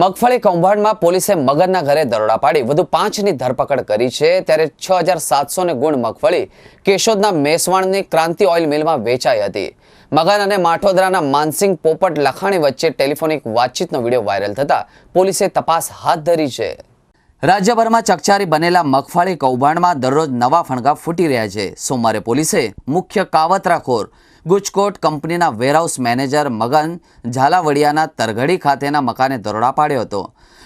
મગફળી કૌભાંડમાં પોલીસે મગનના ઘરે દરોડા પાડી વધુ પાંચની ધરપકડ કરી છે. ત્યારે છ હજાર સાતસોને ગુણ મગફળી કેશોદના મેસવાણની ક્રાંતિ ઓઇલ મિલમાં વેચાઈ હતી. મગન અને માઠોદરાના માનસિંગ પોપટ લખાણી વચ્ચે ટેલિફોનિક વાતચીતનો વીડિયો વાયરલ થતાં પોલીસે તપાસ હાથ ધરી છે. રાજ્યભરમાં ચકચારી બનેલા મગફળી કૌભાંડમાં દરરોજ નવા ફણગા ફૂટી રહ્યા છે. સોમવારે પોલીસે મુખ્ય કાવતરાખોર ગુજકોટ કંપનીના વેરહાઉસ મેનેજર મગન ઝાલાવડિયાના તરઘડી ખાતેના મકાને દરોડા પાડ્યો હતો.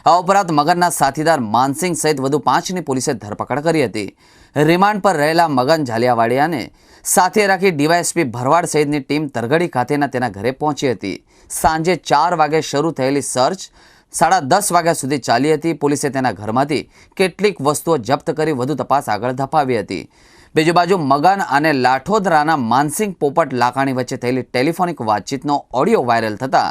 આ ઉપરાંત મગનના સાથીદાર માનસિંગ સહિત વધુ પાંચની પોલીસે ધરપકડ કરી હતી. રિમાન્ડ પર રહેલા મગન ઝાલિયાવાડિયાને સાથે રાખી ડીવાયએસપી ભરવાડ સહિતની ટીમ તરઘડી ખાતેના તેના ઘરે પહોંચી હતી. સાંજે ચાર વાગે શરૂ થયેલી સર્ચ સાડા દસ વાગ્યા સુધી ચાલી હતી. પોલીસે તેના ઘરમાંથી કેટલીક વસ્તુઓ જપ્ત કરી વધુ તપાસ આગળ ધપાવી હતી. બીજી બાજુ મગન અને લાઠોદરાના માનસિંગ પોપટ લાકાણી વચ્ચે થયેલી ટેલિફોનિક વાતચીતનો ઓડિયો વાયરલ થતા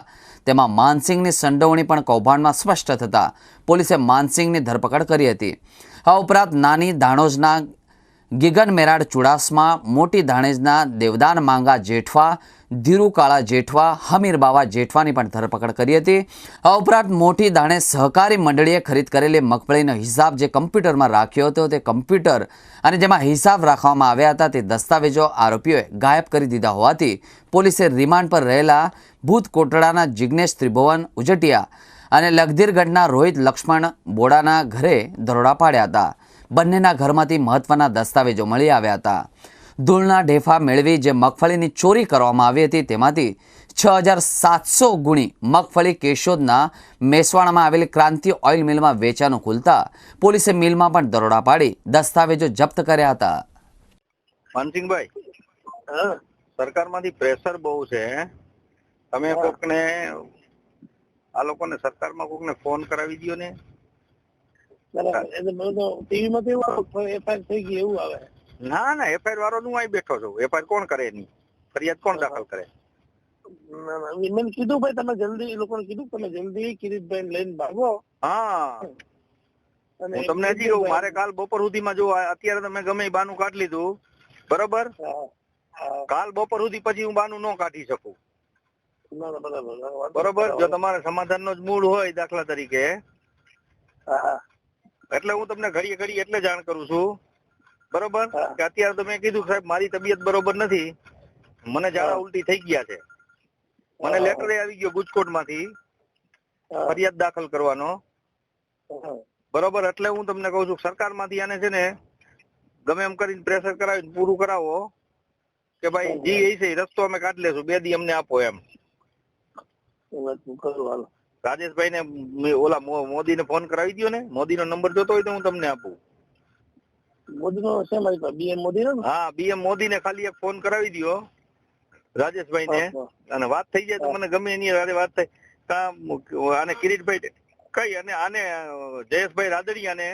તેમાં માનસિંગની સંડોવણી પણ કૌભાંડમાં સ્પષ્ટ થતા પોલીસે માનસિંગની ધરપકડ કરી હતી. આ ઉપરાંત નાની દાણોજના ગિગન મેરાડ ચુડાસમા, મોટી ધાણેજના દેવદાન માંગા જેઠવા ધીરુકાળા જેઠવા, હમીર બાવા જેઠવાની પણ ધરપકડ કરી હતી. આ ઉપરાંત મોટી દાણે સહકારી મંડળીએ ખરીદ કરેલી મગફળીનો હિસાબ જે કમ્પ્યુટરમાં રાખ્યો હતો તે કમ્પ્યુટર અને જેમાં હિસાબ રાખવામાં આવ્યા હતા તે દસ્તાવેજો આરોપીઓએ ગાયબ કરી દીધા હોવાથી પોલીસે રિમાન્ડ પર રહેલા ભૂત કોટડાના જિજ્ઞેશ ત્રિભુવન ઉજટિયા અને લગધીરગઢના રોહિત લક્ષ્મણ બોડાના ઘરે દરોડા પાડ્યા હતા. બંનેના ઘરમાંથી મહત્વના દસ્તાવેજો મળી આવ્યા હતા. ધૂળના ઢેફા મેળવી જે મગફળીની ચોરી કરવામાં આવી હતી તેમાંથી છ હજાર સાતસો ગુણી મગફળી કેશોદના મેસવાણામાં આવેલી ક્રાંતિ ઓઇલ મિલમાં વેચાનું ખુલતા પોલીસે મિલમાં પણ દરોડા પાડી દસ્તાવેજો જપ્ત કર્યા હતા. માનસિંહભાઈ સરકારમાંથી પ્રેશર બહુ છે. તમે. કોકને આ લોકોને સરકારમાં કોકને ફોન કરાવી દ્યો ને? બરાબર. એટલે બધું ટીવી માં કેવું એફઆઈઆર થઈ ગઈ એવું આવે. ના ના એફઆઈઆર વાળો નું અહીં બેઠો છું. એફઆઈઆર કોણ કરે એની? ફરિયાદ કોણ દાખલ કરે? મેં કીધું ભાઈ તમે જલ્દી એ લોકોને કીધું તમે જલ્દી કિરીટભાઈ લઈને ભાગો. હા. હું તમને હજી કહું મારે કાલ બપોર સુધીમાં જો અત્યારે તમે ગમે બાનું કાઢી લીધું. બરોબર? કાલ બપોર સુધી પછી હું બાનું ન કાઢી શકું. બરાબર બરોબર જો તમારે સમાધાન નો જ મૂળ હોય દાખલા તરીકે. એટલે હું તમને ઘડીએ ઘડી એટલે જાણ કરું છું. બરોબર? કે અત્યારે મેં કીધું સાહેબ મારી તબિયત બરોબર નથી. મને ઝાડા. ઉલટી થઈ ગયા છે. મને. લેટર આવી ગયો ગુજકોટમાંથી ફરિયાદ દાખલ કરવાનો. બરોબર? એટલે હું તમને કહું છું સરકારમાંથી આને છે ને ગમે એમ કરીને પ્રેશર કરાવીને પૂરું કરાવો. કે ભાઈ જી એ છે રસ્તો અમે કાઢી લેશું બે દી અમને આપો એમ. રાજેશભાઈ ને ઓલા મોદી ને ફોન કરાવી દો ને. મોદી નો નંબર જોતો હોય તો હું તમને આપું. મોદી નો છે મારી પાસે? બીએમ મોદી ને? હા બીએમ મોદી ખાલી એક ફોન કરાવી દો રાજેશભાઈ ને અને વાત થઈ જાય તો મને ગમે એની હારે વાત થાય. કા આને કિરીટભાઈ કઈ અને આને જયેશભાઈ રાદડિયાને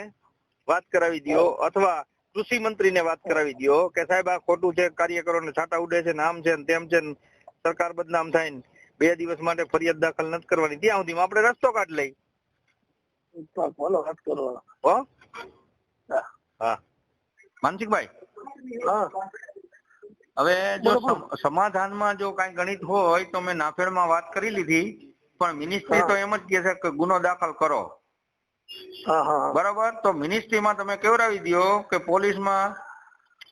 વાત કરાવી દયો અથવા કૃષિ મંત્રીને વાત કરાવી દયો કે સાહેબ આ ખોટું છે કાર્યકરોને છાટા ઉડે છે નામ છે ને તેમ છે ને સરકાર બદનામ થાય ને બે દિવસ માટે ફરિયાદ દાખલ નથી કરવાની. ત્યાં સુધી આપણે રસ્તો કાઢ લઈ. હા, વાત કરો હો? હા. હા. માનસિકભાઈ હા. હવે જો સમાધાનમાં જો કઈ ગણિત હોય તો મેં નાફેડમાં વાત કરી લીધી પણ મિનિસ્ટ્રી. તો એમ જ કહે છે કે ગુનો દાખલ કરો. બરાબર? તો મિનિસ્ટ્રીમાં તમે કેવડાવી દ્યો કે પોલીસમાં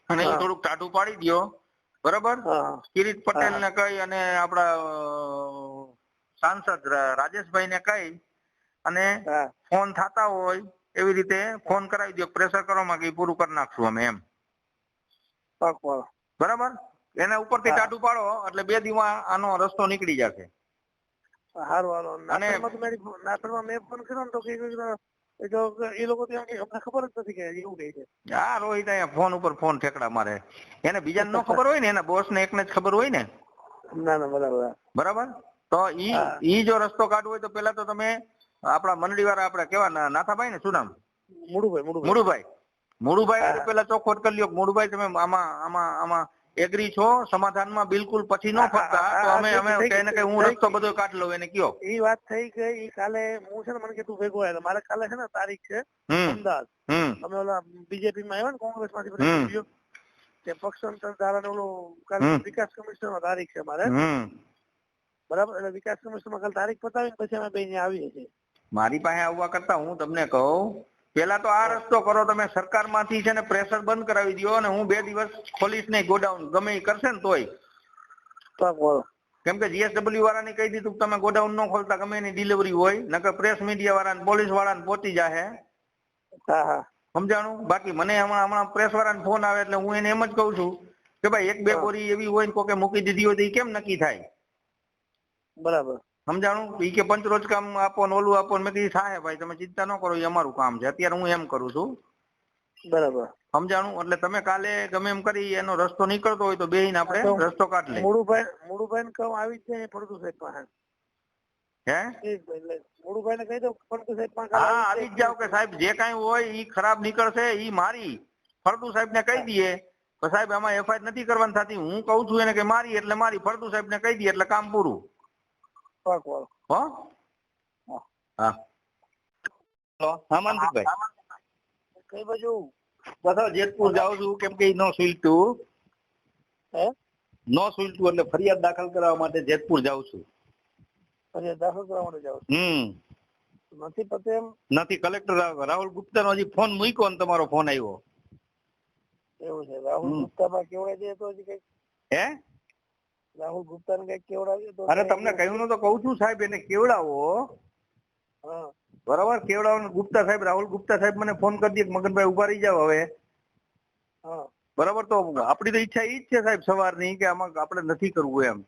અને થોડુંક ટાટું પાડી દ્યો બરાબર? કિરીટ પટેલ ને કહી અને આપડા સાંસદ રાજેશભાઈ ને કહી અને ફોન થતા હોય એવી રીતે ફોન કરાવી દો પ્રેશર કરવામાં કે પૂરું કરી નાખશું અમે એમ. બરાબર? એના ઉપરથી ટાટું પાડો એટલે બે દીમાં આનો રસ્તો નીકળી જશે. હારું હાલો. અને- નાટકમાં તો મારી ફો- નાટકમાં મેં ફોન કર્યો ને તો કે એ લોકો ત્યાં કઈ અમને ખબર જ નથી કે એવું કહે છે. આ રોહિત અહીંયા ફોન ઉપર ફોન ઠેકડા મારે. એને બીજાને ન ખબર હોય ને એના બોસ ને એકને જ ખબર હોય ને. ના ના બરાબર. બરાબર? તો ઈ ઈ જો રસ્તો કાઢવો હોય તો પેલા તો તમે આપણા મંડળી વાળા આપડે કેવા નાથાભાઈ ને શું નામ? મુડુભાઈ મુડુભાઈ. હારે પેલા ચોખવટ કરી લ્યો મુડુભાઈ તમે આમાં આમાં આમાં એગ્રી છો સમાધાનમાં બિલકુલ પછી ન ફરતા. તો અમે અમે ગઈ, કઈ ને કઈ હું રસ્તો બધો કાઢ લઉં એને કયો. એ વાત થઈ ગઈ કાલે હું છે ને મને કે તું ભેગો આવ્યો મારે કાલે છે ને તારીખ છે અમદાવાદ. અમે ઓલા બીજેપી માં આવ્યા ને કોંગ્રેસમાંથી. તે પક્ષાંતર ધારા ને ઓલું કાલે વિકાસ કમિશનરમાં તારીખ છે મારે. બરાબર? એટલે વિકાસ કમિશનરમાં કાલે તારીખ પતાવી પછી અમે બે અહીંયા આવીએ છીએ. મારી પાસે આવવા કરતા હું તમને કહું પેલા તો આ રસ્તો કરો તમે સરકારમાંથી છે ને પ્રેશર બંધ કરાવી દો અને હું બે દિવસ ખોલીશ નહીં ગોડાઉન ગમે એ કરશે ને તોય. કેમ કે જીએસડબલ્યુ વાળાને કહી દીધું તમે ગોડાઉન ન ખોલતા ગમે એની ડિલિવરી હોય નકર પ્રેસ મીડિયા વાળાને પોલીસ વાળાને પહોંચી જાહે. હા હા. સમજાણું? બાકી મને હમણાં હમણાં પ્રેસ વાળાને ફોન આવે એટલે હું એને એમ જ કહું છું કે ભાઈ એક બે બોરી એવી હોય ને કોકે મૂકી દીધી હોય તો એ કેમ નક્કી થાય? બરાબર. સમજાણું? ઈ કે પંચરોજ કામ આપો ને ઓલું આપો મેં કીધું થાય ભાઈ તમે ચિંતા ન કરો એ અમારું કામ છે. અત્યારે હું એમ કરું છું. બરાબર. સમજાણું? એટલે તમે કાલે ગમે એમ કરી એનો રસ્તો નીકળતો હોય તો બેહીને આપણે રસ્તો કાઢ લે. મુડુભાઈ કહું આવી જ જાય સાહેબ પાસે. હે? મુળુભાઈ ને કહી દઉં ફળદુ સાહેબ હા આવી જ જાવ કે સાહેબ જે કાંઈ હોય ઈ ખરાબ નીકળશે ઈ મારી. ફળદુ સાહેબ ને કહી દઈએ. તો સાહેબ આમાં એફઆઈઆર નથી કરવાની થતી. હું કહું છું એને કે મારી એટલે મારી. ફરતું સાહેબ ને કહી દઈએ એટલે કામ પૂરું. પાક વાળો હો હા હલો હા મનસુખભાઈ કઈ બાજુ બસ જેતપુર જાઉં છું કેમ કે નો ન હે નો સુલટું એટલે ફરિયાદ દાખલ કરવા માટે જેતપુર જાઉં છું. ફરિયાદ દાખલ કરવા માટે જાવ હમ. નથી પતે એમ? નથી કલેક્ટર રાહુલ ગુપ્તા નો હજી ફોન મૂક્યો ને તમારો ફોન આવ્યો. એવું છે રાહુલ. ગુપ્તા માં કેવડાવી દે તો હજી કંઈક? હે? રાહુલ ગુપ્તા ને તો અરે તમને કહ્યું તો કઉ છું સાહેબ એને કેવડાવો. બરાબર કેવડાવો ગુપ્તા સાહેબ રાહુલ ગુપ્તા સાહેબ મને ફોન કરી દે મગનભાઈ ઊભા રહી જાવ હવે. બરાબર તો આપડી તો ઈચ્છા ઈ જ છે સાહેબ સવારની કે આમાં આપણે નથી કરવું એમ.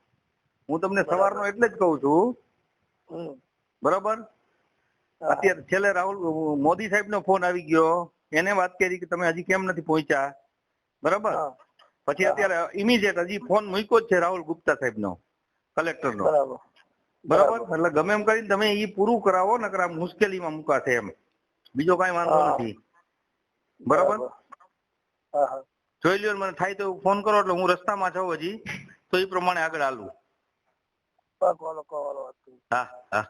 હું તમને સવારનો એટલે જ કઉ છું. બરાબર? અત્યારે છેલ્લે રાહુલ મોદી સાહેબ નો ફોન આવી ગયો. એને વાત કરી કે તમે હજી કેમ નથી પહોંચ્યા? બરાબર? પછી અત્યારે ઇમિડિયેટ હજી ફોન મૂક્યો જ છે રાહુલ ગુપ્તા સાહેબ નો કલેક્ટર નો બરાબર. એટલે ગમે એમ કરીને તમે એ પૂરું કરાવો નકર આ મુશ્કેલીમાં મુકાશે એમ. બીજો કાંઈ વાંધો નથી. બરાબર? જોઈ લ્યો મને થાય તો ફોન કરો એટલે હું રસ્તામાં છું હજી તો એ પ્રમાણે આગળ હાલું. હા હા.